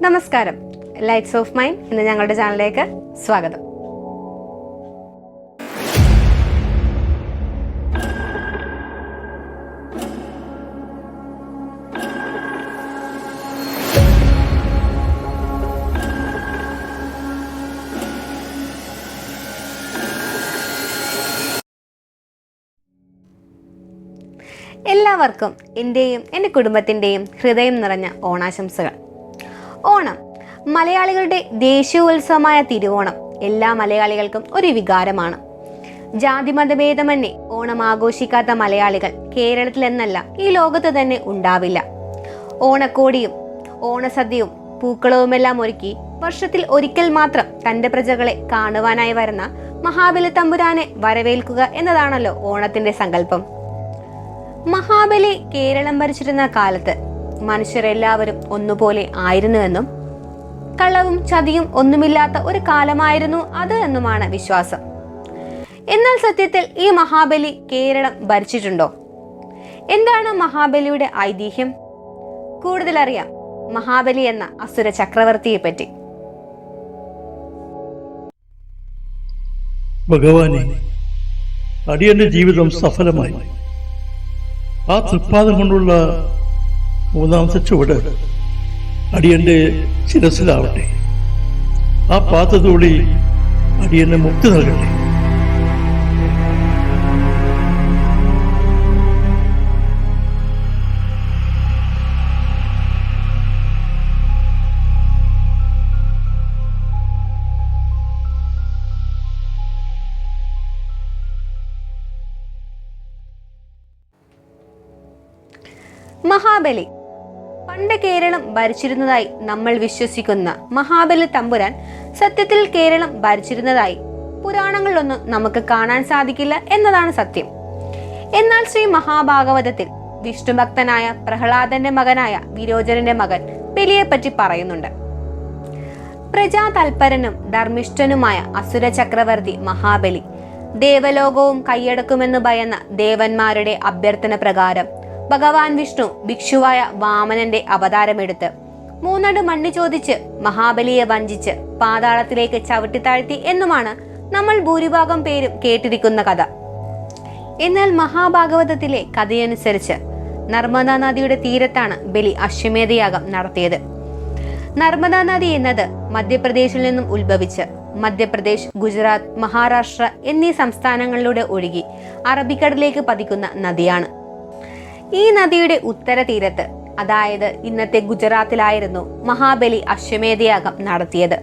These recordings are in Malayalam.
നമസ്കാരം. ലൈറ്റ്സ് ഓഫ് മൈൻഡ് എന്ന ഞങ്ങളുടെ ചാനലിലേക്ക് സ്വാഗതം. എല്ലാവർക്കും എന്റെയും എന്റെ കുടുംബത്തിന്റെയും ഹൃദയം നിറഞ്ഞ ഓണാശംസകൾ. ഓണം. മലയാളികളുടെ ദേശീയോത്സവമായ തിരുവോണം എല്ലാ മലയാളികൾക്കും ഒരു വികാരമാണ്. ജാതിമതഭേദമന്യേ ഓണം ആഘോഷിക്കാത്ത മലയാളികൾ കേരളത്തിലെന്നല്ല ഈ ലോകത്ത് തന്നെ ഉണ്ടാവില്ല. ഓണക്കോടിയും ഓണസദ്യയും പൂക്കളവുമെല്ലാം ഒരുക്കി വർഷത്തിൽ ഒരിക്കൽ മാത്രം തന്റെ പ്രജകളെ കാണുവാനായി വരുന്ന മഹാബലി തമ്പുരാനെ വരവേൽക്കുക എന്നതാണല്ലോ ഓണത്തിന്റെ സങ്കല്പം. മഹാബലി കേരളം ഭരിച്ചിരുന്ന കാലത്ത് മനുഷ്യരെല്ലാവരും ഒന്നുപോലെ ആയിരുന്നുവെന്നും കള്ളവും ചതിയും ഒന്നുമില്ലാത്ത ഒരു കാലമായിരുന്നു അത് എന്നുമാണ് വിശ്വാസം. എന്നാൽ സത്യത്തിൽ ഈ മഹാബലി കേരളം ഭരിച്ചിട്ടുണ്ടോ? എന്താണ് മഹാബലിയുടെ ഐതിഹ്യം? കൂടുതലറിയാം മഹാബലി എന്ന അസുര ചക്രവർത്തിയെ പറ്റി ഭഗവാനെ അടിയന്റെ ജീവിതം സഫലമായി. ആ തൃപ്പാദം കൊണ്ടുള്ള മൂന്നാമത്തെ ചുവട് അടിയന്റെ ശിരസിലാവട്ടെ. ആ പാത്തതൂളി അടിയന് മുക്തി നൽകട്ടെ. മഹാബലി പണ്ട് കേരളം ഭരിച്ചിരുന്നതായി നമ്മൾ വിശ്വസിക്കുന്ന മഹാബലി തമ്പുരാൻ സത്യത്തിൽ കേരളം ഭരിച്ചിരുന്നതായി പുരാണങ്ങളിലൊന്നും നമുക്ക് കാണാൻ സാധിക്കില്ല എന്നതാണ് സത്യം. എന്നാൽ ശ്രീ മഹാഭാഗവതത്തിൽ വിഷ്ണുഭക്തനായ പ്രഹ്ലാദന്റെ മകനായ വിരോചനന്റെ മകൻ ബലിയെപ്പറ്റി പറയുന്നുണ്ട്. പ്രജാ തൽപരനും ധർമ്മിഷ്ഠനുമായ അസുര ചക്രവർത്തി മഹാബലി ദേവലോകവും കൈയടക്കുമെന്ന് ഭയന്ന ദേവന്മാരുടെ അഭ്യർത്ഥന പ്രകാരം ഭഗവാൻ വിഷ്ണു ഭിക്ഷുവായ വാമനന്റെ അവതാരമെടുത്ത് മൂന്നട് മണ്ണ് ചോദിച്ച് മഹാബലിയെ വഞ്ചിച്ച് പാതാളത്തിലേക്ക് ചവിട്ടിത്താഴ്ത്തി എന്നുമാണ് നമ്മൾ ഭൂരിഭാഗം പേരും കേട്ടിരിക്കുന്ന കഥ. എന്നാൽ മഹാഭാഗവതത്തിലെ കഥയനുസരിച്ച് നർമ്മദാ നദിയുടെ തീരത്താണ് ബലി അശ്വമേധയാഗം നടത്തിയത്. നർമ്മദാ നദി എന്നത് മധ്യപ്രദേശിൽ നിന്നും ഉത്ഭവിച്ച് മധ്യപ്രദേശ് ഗുജറാത്ത് മഹാരാഷ്ട്ര എന്നീ സംസ്ഥാനങ്ങളിലൂടെ ഒഴുകി അറബിക്കടലിലേക്ക് പതിക്കുന്ന നദിയാണ്. ഈ നദിയുടെ ഉത്തര തീരത്ത് അതായത് ഇന്നത്തെ ഗുജറാത്തിലായിരുന്നു മഹാബലി അശ്വമേധയാഗം നടത്തിയത്.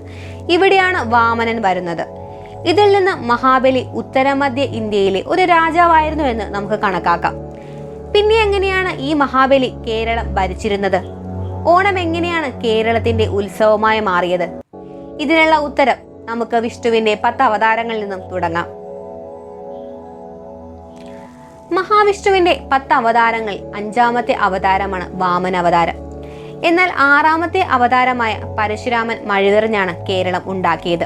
ഇവിടെയാണ് വാമനൻ വരുന്നത്. ഇതിൽ നിന്ന് മഹാബലി ഉത്തരമധ്യ ഇന്ത്യയിലെ ഒരു രാജാവായിരുന്നു എന്ന് നമുക്ക് കണക്കാക്കാം. പിന്നെ എങ്ങനെയാണ് ഈ മഹാബലി കേരളം ഭരിച്ചിരുന്നത്? ഓണം എങ്ങനെയാണ് കേരളത്തിന്റെ ഉത്സവമായി മാറിയത്? ഇതിനുള്ള ഉത്തരം നമുക്ക് വിഷ്ണുവിന്റെ പത്ത് അവതാരങ്ങളിൽ നിന്നും തുടങ്ങാം. മഹാവിഷ്ണുവിന്റെ പത്ത് അവതാരങ്ങൾ അഞ്ചാമത്തെ അവതാരമാണ് വാമന അവതാരം. എന്നാൽ ആറാമത്തെ അവതാരമായ പരശുരാമൻ മഴുതെറിഞ്ഞാണ് കേരളം ഉണ്ടാക്കിയത്.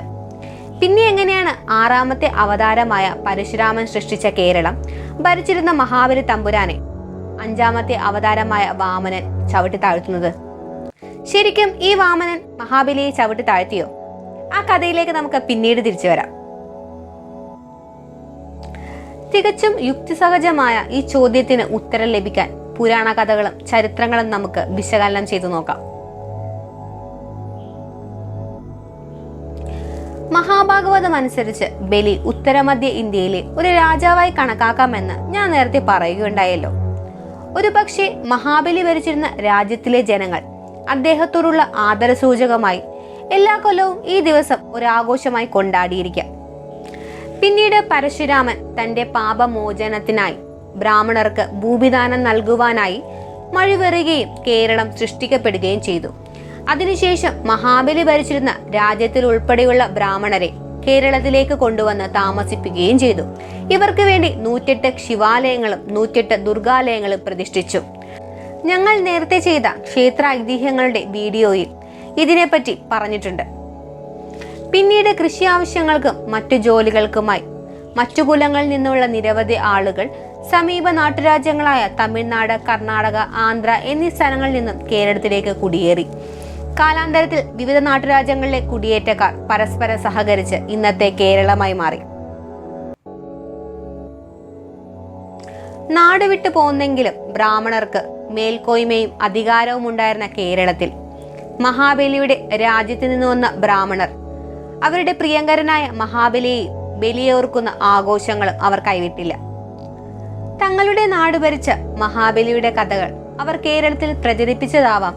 പിന്നെ എങ്ങനെയാണ് ആറാമത്തെ അവതാരമായ പരശുരാമൻ സൃഷ്ടിച്ച കേരളം? ഭരിച്ചിരുന്ന മഹാബലി തമ്പുരാനെ അഞ്ചാമത്തെ അവതാരമായ വാമനൻ ചവിട്ടി താഴ്ത്തുന്നത്. ശരിക്കും ഈ വാമനൻ മഹാബലിയെ ചവിട്ടി താഴ്ത്തിയോ? ആ കഥയിലേക്ക് നമുക്ക് പിന്നീട് തിരിച്ചു വരാം. തികച്ചും യുക്തിസഹജമായ ഈ ചോദ്യത്തിന് ഉത്തരം ലഭിക്കാൻ പുരാണ കഥകളും ചരിത്രങ്ങളും നമുക്ക് വിശകലനം ചെയ്തു നോക്കാം. മഹാഭാഗവതം അനുസരിച്ച് ബലി ഉത്തരമധ്യ ഇന്ത്യയിലെ ഒരു രാജാവായി കണക്കാക്കാമെന്ന് ഞാൻ നേരത്തെ പറയുകയുണ്ടായല്ലോ. ഒരു പക്ഷേ മഹാബലി ഭരിച്ചിരുന്ന രാജ്യത്തിലെ ജനങ്ങൾ അദ്ദേഹത്തോടുള്ള ആദരസൂചകമായി എല്ലാ കൊല്ലവും ഈ ദിവസം ഒരാഘോഷമായി കൊണ്ടാടിയിരിക്കാം. പിന്നീട് പരശുരാമൻ തന്റെ പാപമോചനത്തിനായി ബ്രാഹ്മണർക്ക് ഭൂമിദാനം നൽകുവാനായി മഴിവെറുകയും കേരളം സൃഷ്ടിക്കപ്പെടുകയും ചെയ്തു. അതിനുശേഷം മഹാബലി ഭരിച്ചിരുന്ന രാജ്യത്തിൽ ഉൾപ്പെടെയുള്ള ബ്രാഹ്മണരെ കേരളത്തിലേക്ക് കൊണ്ടുവന്ന് താമസിപ്പിക്കുകയും ചെയ്തു. ഇവർക്ക് വേണ്ടി നൂറ്റെട്ട് ശിവാലയങ്ങളും നൂറ്റെട്ട് ദുർഗാലയങ്ങളും പ്രതിഷ്ഠിച്ചു. ഞങ്ങൾ നേരത്തെ ചെയ്ത ക്ഷേത്ര ഐതിഹ്യങ്ങളുടെ വീഡിയോയിൽ ഇതിനെപ്പറ്റി പറഞ്ഞിട്ടുണ്ട്. പിന്നീട് കൃഷി ആവശ്യങ്ങൾക്കും മറ്റു ജോലികൾക്കുമായി. മറ്റു കുലങ്ങളിൽ നിന്നുള്ള നിരവധി ആളുകൾ സമീപ നാട്ടുരാജ്യങ്ങളായ തമിഴ്നാട് കർണാടക ആന്ധ്ര എന്നീ സ്ഥലങ്ങളിൽ നിന്നും കേരളത്തിലേക്ക് കുടിയേറി. കാലാന്തരത്തിൽ വിവിധ നാട്ടുരാജ്യങ്ങളിലെ കുടിയേറ്റക്കാർ പരസ്പരം സഹകരിച്ച് ഇന്നത്തെ കേരളമായി മാറി. നാട് വിട്ടു പോകുന്നെങ്കിലും ബ്രാഹ്മണർക്ക് മേൽക്കോയ്മയും അധികാരവും ഉണ്ടായിരുന്ന കേരളത്തിൽ. മഹാബലിയുടെ രാജ്യത്ത് നിന്ന് വന്ന ബ്രാഹ്മണർ അവരുടെ പ്രിയങ്കരനായ മഹാബലിയെയും ബലിയോർക്കുന്ന ആഘോഷങ്ങളും അവർ കൈവിട്ടില്ല. തങ്ങളുടെ നാട് ഭരിച്ച മഹാബലിയുടെ കഥകൾ അവർ കേരളത്തിൽ പ്രചരിപ്പിച്ചതാവാം.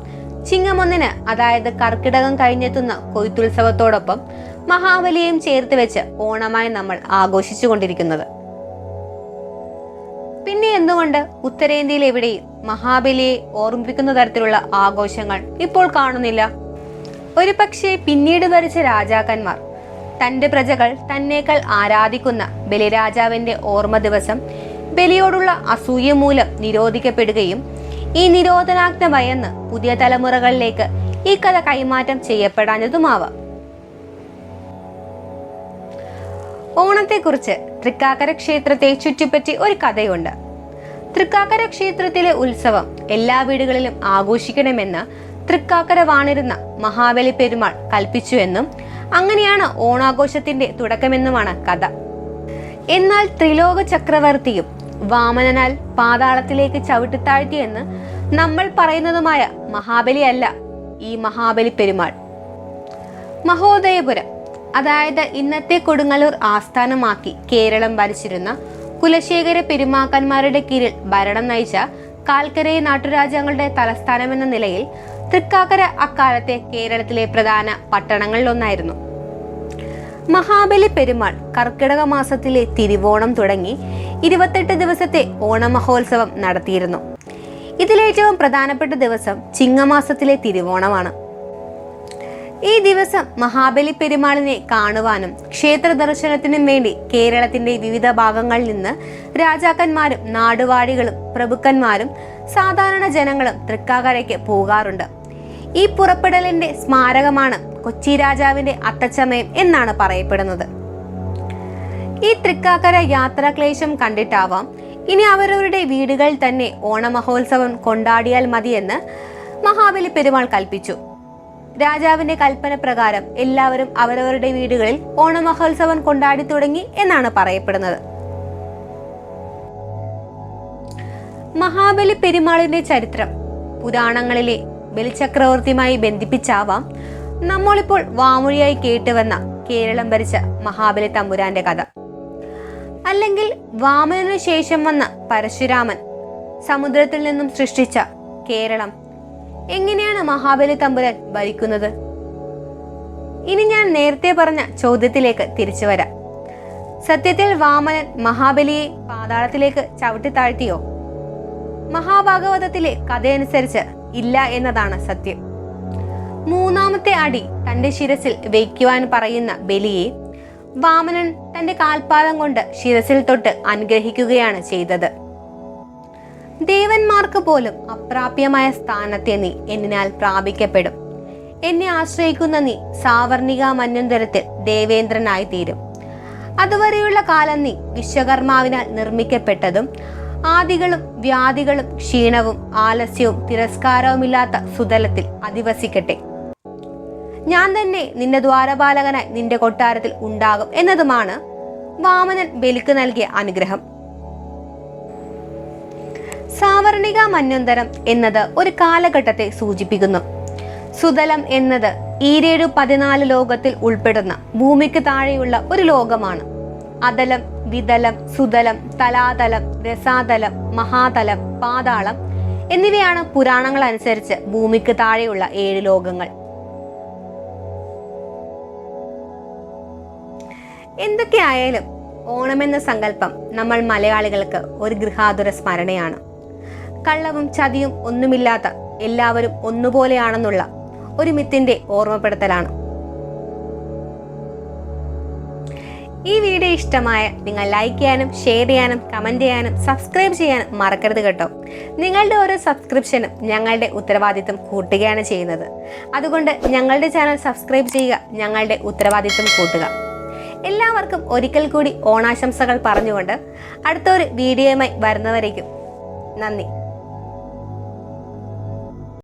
ചിങ്ങമൊന്നിന് അതായത് കർക്കിടകം കഴിഞ്ഞെത്തുന്ന കൊയ്ത്തുത്സവത്തോടൊപ്പം മഹാബലിയെയും ചേർത്ത് വെച്ച് ഓണമായി നമ്മൾ ആഘോഷിച്ചു കൊണ്ടിരിക്കുന്നത് പിന്നെ എന്തുകൊണ്ട് ഉത്തരേന്ത്യയിൽ എവിടെയും മഹാബലിയെ ഓർമ്മിപ്പിക്കുന്ന തരത്തിലുള്ള ആഘോഷങ്ങൾ ഇപ്പോൾ കാണുന്നില്ല? ഒരു പക്ഷേ പിന്നീട് ഭരിച്ച രാജാക്കന്മാർ. തന്റെ പ്രജകൾ തന്നേക്കാൾ ആരാധിക്കുന്ന ബലിരാജാവിന്റെ ഓർമ്മ ദിവസം ബലിയോടുള്ള അസൂയ മൂലം നിരോധിക്കപ്പെടുകയും ഈ നിരോധനാജ്ഞ ഭയന്ന് പുതിയ തലമുറകളിലേക്ക് ഈ കഥ കൈമാറ്റം ചെയ്യപ്പെടാഞ്ഞതുമാവാം. ഓണത്തെക്കുറിച്ച് തൃക്കാക്കര ക്ഷേത്രത്തെ ചുറ്റിപ്പറ്റി ഒരു കഥയുണ്ട്. തൃക്കാക്കര ക്ഷേത്രത്തിലെ ഉത്സവം എല്ലാ വീടുകളിലും ആഘോഷിക്കണമെന്ന് തൃക്കാക്കര വാണിരുന്ന മഹാബലി പെരുമാൾ കൽപ്പിച്ചു എന്നും അങ്ങനെയാണ് ഓണാഘോഷത്തിന്റെ തുടക്കമെന്നുമാണ് കഥ. എന്നാൽ ത്രിലോക ചക്രവർത്തിയും വാമനനാൽ പാതാളത്തിലേക്ക് ചവിട്ടിത്താഴ്ത്തിയെന്ന് നമ്മൾ പറയുന്നതുമായ മഹാബലി അല്ല ഈ മഹാബലി പെരുമാൾ. മഹോദയപുരം അതായത് ഇന്നത്തെ കൊടുങ്ങല്ലൂർ ആസ്ഥാനമാക്കി കേരളം ഭരിച്ചിരുന്ന കുലശേഖര പെരുമാക്കന്മാരുടെ കീഴിൽ ഭരണം നയിച്ച കാൽക്കരയെ നാട്ടുരാജ്യങ്ങളുടെ തലസ്ഥാനമെന്ന നിലയിൽ തൃക്കാക്കര അക്കാലത്തെ കേരളത്തിലെ പ്രധാന പട്ടണങ്ങളിലൊന്നായിരുന്നു. മഹാബലി പെരുമാൾ കർക്കിടക മാസത്തിലെ തിരുവോണം തുടങ്ങി ഇരുപത്തെട്ട് ദിവസത്തെ ഓണമഹോത്സവം നടത്തിയിരുന്നു. ഇതിലേറ്റവും പ്രധാനപ്പെട്ട ദിവസം ചിങ്ങമാസത്തിലെ തിരുവോണമാണ്. ഈ ദിവസം മഹാബലി പെരുമാളിനെ കാണുവാനും ക്ഷേത്ര ദർശനത്തിനും വേണ്ടി കേരളത്തിന്റെ വിവിധ ഭാഗങ്ങളിൽ നിന്ന് രാജാക്കന്മാരും നാടുവാഴികളും പ്രഭുക്കന്മാരും സാധാരണ ജനങ്ങളും തൃക്കാക്കരയ്ക്ക് പോകാറുണ്ട്. ഈ പുറപ്പെടലിന്റെ സ്മാരകമാണ് കൊച്ചി രാജാവിന്റെ അത്തച്ചമയം എന്നാണ് പറയപ്പെടുന്നത്. ഈ തൃക്കാക്കര യാത്രാക്ലേശം കണ്ടിട്ടാവാം ഇനി അവരവരുടെ വീടുകളിൽ തന്നെ ഓണമഹോത്സവം കൊണ്ടാടിയാൽ മതിയെന്ന് മഹാബലി പെരുമാൾ കൽപ്പിച്ചു. രാജാവിന്റെ കൽപ്പന പ്രകാരം എല്ലാവരും അവരവരുടെ വീടുകളിൽ ഓണമഹോത്സവം കൊണ്ടാടി തുടങ്ങി എന്നാണ് പറയപ്പെടുന്നത്. മഹാബലി പെരുമാളിന്റെ ചരിത്രം പുരാണങ്ങളിലെ ബലിചക്രവർത്തിയുമായി ബന്ധിപ്പിച്ചാവാം. നമ്മളിപ്പോൾ വാമൊഴിയായി കേട്ടുവന്ന കേരളം ഭരിച്ച മഹാബലി തമ്പുരാന്റെ കഥ. അല്ലെങ്കിൽ വാമനു ശേഷം വന്ന പരശുരാമൻ സമുദ്രത്തിൽ നിന്നും സൃഷ്ടിച്ച കേരളം. എങ്ങനെയാണ് മഹാബലി തമ്പുരാൻ ഭരിക്കുന്നത്? ഇനി ഞാൻ നേരത്തെ പറഞ്ഞ ചോദ്യത്തിലേക്ക് തിരിച്ചു വരാം. സത്യത്തിൽ വാമനൻ മഹാബലിയെ പാതാളത്തിലേക്ക് ചവിട്ടി താഴ്ത്തിയോ? മഹാഭാഗവതത്തിലെ കഥയനുസരിച്ച് ഇല്ല എന്നതാണ് സത്യം. മൂന്നാമത്തെ അടി തന്റെ ശിരസിൽ വയ്ക്കുവാൻ പറയുന്ന ബലിയെ വാമനൻ തന്റെ കാൽപാദം കൊണ്ട് ശിരസിൽ തൊട്ട് അനുഗ്രഹിക്കുകയാണ് ചെയ്തത്. ദേവന്മാർക്ക് പോലും അപ്രാപ്യമായ സ്ഥാനത്തെ നീ എന്നാൽ പ്രാപിക്കപ്പെടും. എന്നെ ആശ്രയിക്കുന്ന നീ സാവർണിക മന്യന്തരത്തിൽ ദേവേന്ദ്രനായി തീരും. അതുവരെയുള്ള കാലം നീ വിശ്വകർമാവിനാൽ നിർമ്മിക്കപ്പെട്ടതും ആദികളും വ്യാധികളും ക്ഷീണവും ആലസ്യവും തിരസ്കാരവുമില്ലാത്ത സുതലത്തിൽ അധിവസിക്കട്ടെ. ഞാൻ തന്നെ നിന്റെ ദ്വാരപാലകനായി നിന്റെ കൊട്ടാരത്തിൽ ഉണ്ടാകും എന്നതുമാണ് വാമനൻ ബലിക്ക് നൽകിയ അനുഗ്രഹം. സാവർണിക മന്വന്തരം എന്നത് ഒരു കാലഘട്ടത്തെ സൂചിപ്പിക്കുന്നു. സുതലം എന്നത് ഈരേഴു പതിനാല് ലോകത്തിൽ ഉൾപ്പെടുന്ന ഭൂമിക്ക് താഴെയുള്ള ഒരു ലോകമാണ്. അതലം വിതലം സുതലം തലാതലം രസാതലം മഹാതലം പാതാളം എന്നിവയാണ് പുരാണങ്ങൾ അനുസരിച്ച് ഭൂമിക്ക് താഴെയുള്ള ഏഴ് ലോകങ്ങൾ. എന്തൊക്കെയായാലും ഓണമെന്ന സങ്കല്പം നമ്മൾ മലയാളികൾക്ക് ഒരു ഗൃഹാതുര സ്മരണയാണ്. കള്ളവും ചതിയും ഒന്നുമില്ലാത്ത എല്ലാവരും ഒന്നുപോലെയാണെന്നുള്ള ഒരു മിത്തിന്റെ ഓർമ്മപ്പെടുത്തലാണ്. ഈ വീഡിയോ ഇഷ്ടമായ നിങ്ങൾ ലൈക്ക് ചെയ്യാനും ഷെയർ ചെയ്യാനും കമന്റ് ചെയ്യാനും സബ്സ്ക്രൈബ് ചെയ്യാനും മറക്കരുത് കേട്ടോ. നിങ്ങളുടെ ഓരോ സബ്സ്ക്രിപ്ഷനും ഞങ്ങളുടെ ഉത്തരവാദിത്വം കൂട്ടുകയാണ് ചെയ്യുന്നത്. അതുകൊണ്ട് ഞങ്ങളുടെ ചാനൽ സബ്സ്ക്രൈബ് ചെയ്യുക ഞങ്ങളുടെ ഉത്തരവാദിത്വം കൂട്ടുക. എല്ലാവർക്കും ഒരിക്കൽ കൂടി ഓണാശംസകൾ പറഞ്ഞുകൊണ്ട് അടുത്തൊരു വീഡിയോയുമായി വരുന്നവരേക്കും നന്ദി.